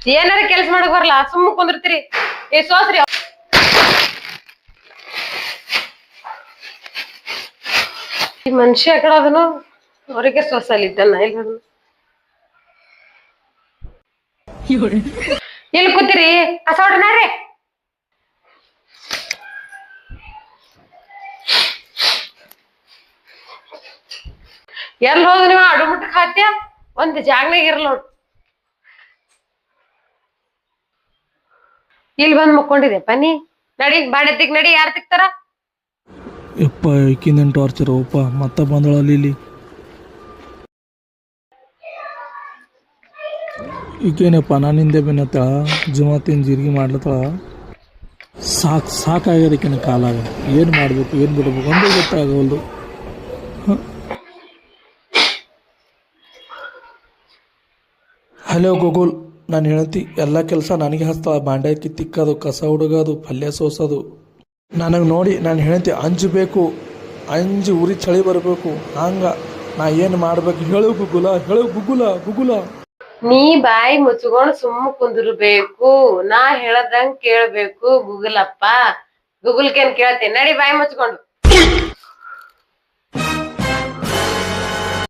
ಏನಾರ ಕೆಲ್ಸ ಮಾಡಕ್ ಬರಲ್ಲ, ಸುಮ್ಮ ಕುಂದಿರ್ತೀರಿ. ಏ ಸೋಸ್ರಿ ಈ ಮನುಷ್ಯ ಕಡೆ ಅದನು? ಅವರಿಗೆ ಸೋಸಲ್ ಇದ್ದಲ್ಲ ಇಲ್ಲ ಎಲ್ಲಿ ಕೂತಿರಿ? ಕಸ ಹೊಡ್ರಿ ಎಲ್ಲಿ ಹೋದ್ ನೀವು? ಅಡುಮುಟ್ಟ ಖಾತ್ಯ ಒಂದ್ ಜಾಗನಾಗ ಇರಲ್ಲ ಇಲ್ಲಿ ಬಂದ್ ಮುಕ್ಕೊಂಡಿದೆ, ಬನ್ನಿ. ನಡಿ ಬಾಡೆತ್ತಿಗ್ ನಡಿ, ಯಾರ್ ತಿಕ್ತಾರ? ಯಪ್ಪ ಈಕಿಂದೇನು ಟಾರ್ಚರ್ ಓಪ ಮತ್ತೆ ಬಂದಳಲ್ಲಿ ಇಲ್ಲಿ. ಈಗೇನಪ್ಪ ನಾನಿಂದೆ ಬೆನ್ನತ್ತಾಳ ಜುಮಾತಿನ ಜೀರಿಗೆ ಮಾಡ್ಲತ್ತಾಳ? ಸಾಕು, ಸಾಕಾಗ್ಯದ ಕಾಲ ಕಾಲಾಗ. ಏನು ಮಾಡಬೇಕು, ಏನು ಬಿಡಬೇಕು, ಒಂದು ಗೊತ್ತಾಗವಲ್ದು. ಹಲೋ ಗೂಗಲ್ ನಾನು ಹೆಂಡತಿ, ಎಲ್ಲ ಕೆಲಸ ನನಗೆ ಹಚ್ತಾಳ ಬಾಂಡೆ ತಿಕ್ಕೋದು, ಕಸ ಹುಡುಗೋದು, ಪಲ್ಯ ಸೋಸೋದು. ನನಗೆ ನೋಡಿ ನಾನು ಹೆಂಡತಿ ಅಂಜಬೇಕು ಅಂಜಿ ಉರಿ ಚಳಿ ಬರಬೇಕು. ಹಂಗ ನಾ ಏನು ಮಾಡ್ಬೇಕು? ಹೇಳು ಗುಗುಲ ಹೇಳು ಗುಗುಲ ಗುಗುಲ. ನೀ ಬಾಯಿ ಮುಚ್ಕೊಂಡು ಸುಮ್ಮ ಕುಂದಿರ್ಬೇಕು. ನಾ ಹೇಳದಂಗ್ ಕೇಳ್ಬೇಕು ಗೂಗಲಪ್ಪ. ಗೂಗಲ್ಕೇನ್ ಕೇಳ್ತೀನಿ ನಡಿ ಬಾಯಿ ಮುಚ್ಕೊಂಡು.